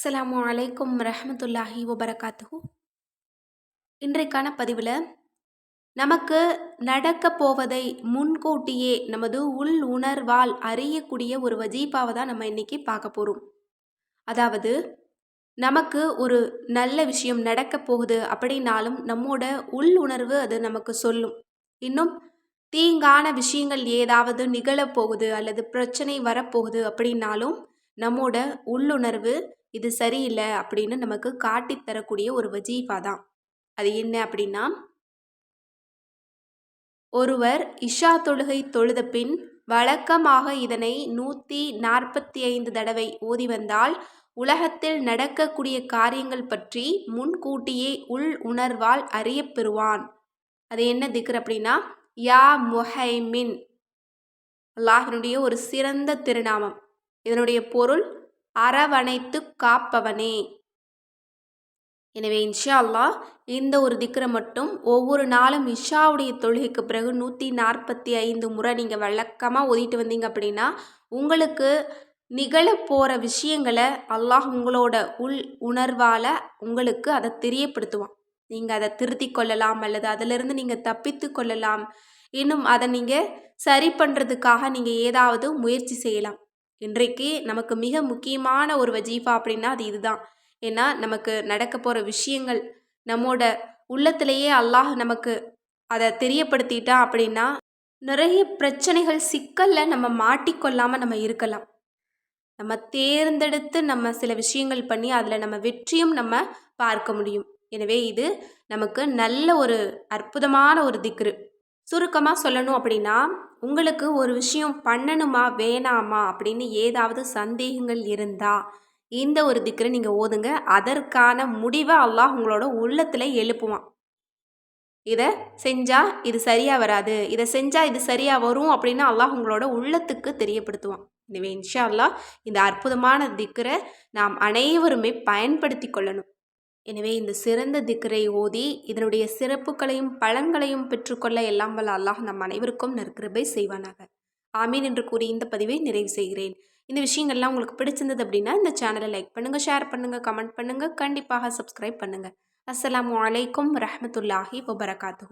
அஸ்லாம் அலைக்கும் ரஹமத்துல்லாஹி வபரகாத்து இன்றைக்கான பதிவில் நமக்கு நடக்க போவதை முன்கூட்டியே நமது உள் உணர்வால் அறியக்கூடிய ஒரு வஜீபாவை தான் நம்ம இன்னைக்கு பார்க்க போகிறோம் அதாவது நமக்கு ஒரு நல்ல விஷயம் நடக்க போகுது அப்படின்னாலும் நம்மோட உள் உணர்வு அது நமக்கு சொல்லும். இன்னும் தீங்கான விஷயங்கள் ஏதாவது நிகழப்போகுது அல்லது பிரச்சனை வரப்போகுது அப்படின்னாலும் நம்மோட உள்ளுணர்வு இது சரியில்லை அப்படின்னு நமக்கு காட்டித் தரக்கூடிய ஒரு வஜீஃபா தான். அது என்ன அப்படின்னா ஒருவர் இஷா தொழுகை தொழுத பின் வழக்கமாக இதனை நூற்றி நாற்பத்தி ஐந்து தடவை ஓதி வந்தால் உலகத்தில் நடக்கக்கூடிய காரியங்கள் பற்றி முன்கூட்டியே உள் உணர்வால் அறியப்பெறுவான் அது என்ன திக்ர் அப்படின்னா யா முஹைமின். அல்லாஹினுடைய ஒரு சிறந்த திருநாமம். இதனுடைய பொருள் அரவணைத்து காப்பவனே. எனவே இன்ஷா அல்லாஹ் இந்த ஒரு திக்கரை மட்டும் ஒவ்வொரு நாளும் இஷாவுடைய தொழுகைக்கு பிறகு நூற்றி நாற்பத்தி ஐந்து முறை நீங்கள் வழக்கமாக ஓதிட்டு வந்தீங்க அப்படின்னா உங்களுக்கு நிகழப்போகிற விஷயங்களை அல்லாஹ் உங்களோட உள் உணர்வால் உங்களுக்கு அதை தெரியப்படுத்துவான். நீங்கள் அதை திருத்தி கொள்ளலாம் அல்லது அதிலிருந்து நீங்கள் தப்பித்து கொள்ளலாம். இன்னும் அதை நீங்கள் சரி பண்ணுறதுக்காக நீங்கள் ஏதாவது முயற்சி செய்யலாம். இன்றைக்கு நமக்கு மிக முக்கியமான ஒரு வஜீஃபா அப்படின்னா அது இதுதான். ஏன்னா நமக்கு நடக்க போகிற விஷயங்கள் நம்மோட உள்ளத்திலேயே அல்லாஹ் நமக்கு அதை தெரியப்படுத்திட்டான் அப்படின்னா நிறைய பிரச்சனைகள் சிக்கலில் நம்ம மாட்டிக்கொள்ளாமல் நம்ம இருக்கலாம். நம்ம தேர்ந்தெடுத்து நம்ம சில விஷயங்கள் பண்ணி அதில் நம்ம வெற்றியும் நம்ம பார்க்க முடியும். எனவே இது நமக்கு நல்ல ஒரு அற்புதமான ஒரு திக்ரு. சுருக்கமாக சொல்லணும் அப்படின்னா உங்களுக்கு ஒரு விஷயம் பண்ணணுமா வேணாமா அப்படின்னு ஏதாவது சந்தேகங்கள் இருந்தால் இந்த ஒரு திக்கரை நீங்கள் ஓதுங்க. அதற்கான முடிவை அல்லாஹ் உங்களோட உள்ளத்தில் எழுப்புவான். இதை செஞ்சால் இது சரியாக வராது. இதை செஞ்சால் இது சரியாக வரும் அப்படின்னு அல்லாஹ் உங்களோட உள்ளத்துக்கு தெரியப்படுத்துவான். எனவே இன்ஷா அல்லாஹ் இந்த அற்புதமான திக்கரை நாம் அனைவருமே பயன்படுத்தி கொள்ளணும். எனவே இந்த சிறந்த திக்கரை ஓதி இதனுடைய சிறப்புகளையும் பலன்களையும் பெற்றுக்கொள்ள எல்லாம் வல்ல அல்லாஹ் நம் அனைவருக்கும் நற்கிருபை செய்வானாக. ஆமீன் என்று கூறி இந்த பதிவை நிறைவு செய்கிறேன். இந்த விஷயங்கள்லாம் உங்களுக்கு பிடிச்சிருந்தது அப்படின்னா இந்த சேனலை லைக் பண்ணுங்கள் ஷேர் பண்ணுங்கள் கமெண்ட் பண்ணுங்கள் கண்டிப்பாக சப்ஸ்கிரைப் பண்ணுங்கள் அஸ்லாம் வலைக்கம் ரஹமத்துல்லாஹி வபரகாத்து